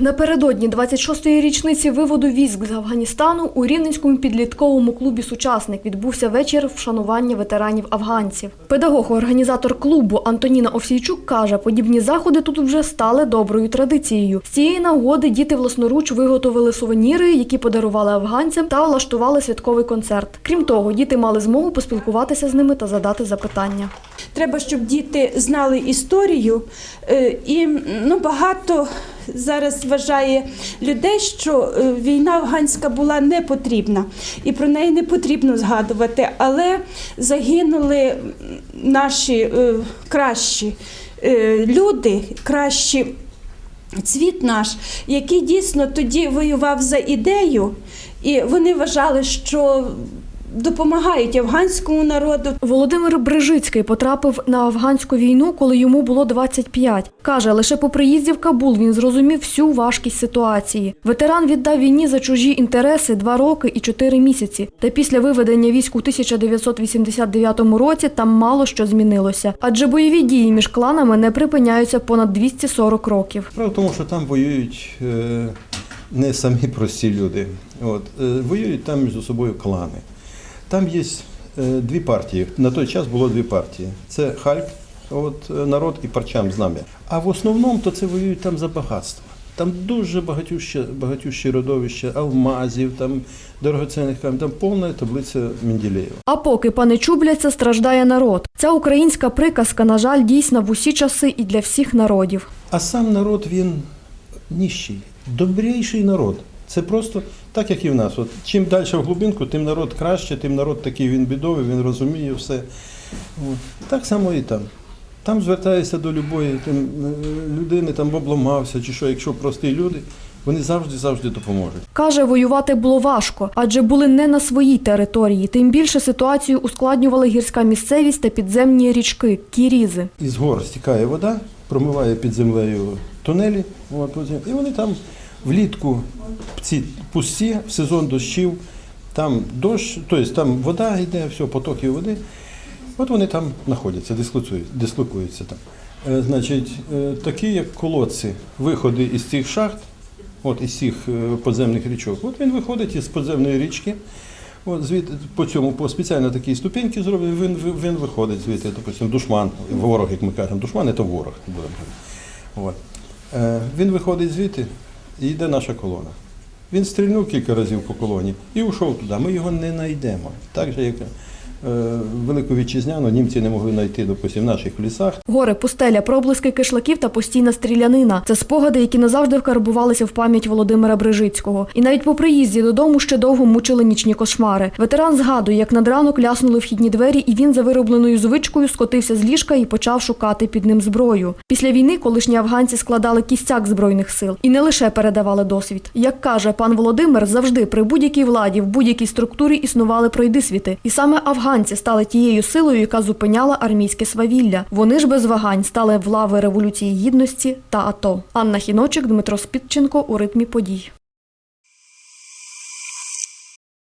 Напередодні 26-ї річниці виводу військ з Афганістану у Рівненському підлітковому клубі Сучасник відбувся вечір вшанування ветеранів афганців. Педагог-організатор клубу Антоніна Овсійчук каже, подібні заходи тут вже стали доброю традицією. З цієї нагоди діти власноруч виготовили сувеніри, які подарували афганцям, та влаштували святковий концерт. Крім того, діти мали змогу поспілкуватися з ними та задати запитання. Треба, щоб діти знали історію. Е, І ну, багато зараз вважає людей, що е, війна афганська була не потрібна, і про неї не потрібно згадувати. Але загинули наші е, кращі люди, кращі цвіт наш, який дійсно тоді воював за ідею, і вони вважали, що допомагають афганському народу, Володимир Брижицький потрапив на афганську війну, коли йому було 25. Каже, лише по приїзді в Кабул він зрозумів всю важкість ситуації. Ветеран віддав війні за чужі інтереси два роки і чотири місяці. Та після виведення військ у 1989 році там мало що змінилося, адже бойові дії між кланами не припиняються понад 240 років. Справа в тому, що там воюють е, не самі прості люди. От, е, воюють там між собою клани. Там є е, дві партії. На той час було дві партії. Це Хальк, от, е, народ і парчам знам'я. А в основному то це воюють там за багатство. Там дуже багатюще, багатюще родовище алмазів, там дорогоцінних камінь, там повна таблиця Менділеєва. А поки пани чубляться, страждає народ. Ця українська приказка, на жаль, дійсна в усі часи і для всіх народів. А сам народ він ніщий, добріший народ. Це просто так, як і в нас. От чим далі в глибинку, тим народ краще, тим народ такий він бідовий, він розуміє все. От. Так само і там. Там звертаєшся до любої там, е, людини, там обламався чи що, якщо прості люди, вони завжди завжди допоможуть. Каже, воювати було важко, адже були не на своїй території. Тим більше ситуацію ускладнювала гірська місцевість та підземні річки кірізи. Із гор стікає вода, промиває під землею тунелі, от, і вони там влітку ці пусті, в сезон дощів, там дощ, тобто там вода йде, все, потоки води. От вони там знаходяться, дислокують- дислокуються там. Е, Значить, е, такі як колодці, виходи із цих шахт, от із цих е, подземних річок. От він виходить із подземної річки. От звідти по цьому по спеціально такі ступеньки зробив, він, він виходить звідти, допустимо, душман, ворог, як ми кажемо, душман це ворог. От. Він виходить звідти і йде наша колона. Він стрільнув кілька разів по колоні і ушов туди. Ми його не знайдемо. Так же, як Велику вітчизняну німці не могли знайти, допустимо, в наших лісах. Гори, пустеля, проблиски кишлаків та постійна стрілянина. Це спогади, які назавжди вкарбувалися в пам'ять Володимира Брижицького. І навіть по приїзді додому ще довго мучили нічні кошмари. Ветеран згадує, як над ранок ляснули вхідні двері, і він за виробленою звичкою скотився з ліжка і почав шукати під ним зброю. Після війни колишні афганці складали кістяк збройних сил і не лише передавали досвід. Як каже пан Володимир, завжди при будь-якій владі в будь-якій структурі існували пройдисвіти. І саме афганці стали тією силою, яка зупиняла армійське свавілля. Вони ж без вагань стали в лави революції гідності та АТО. Анна Хіночик, Дмитро Спідченко у ритмі подій.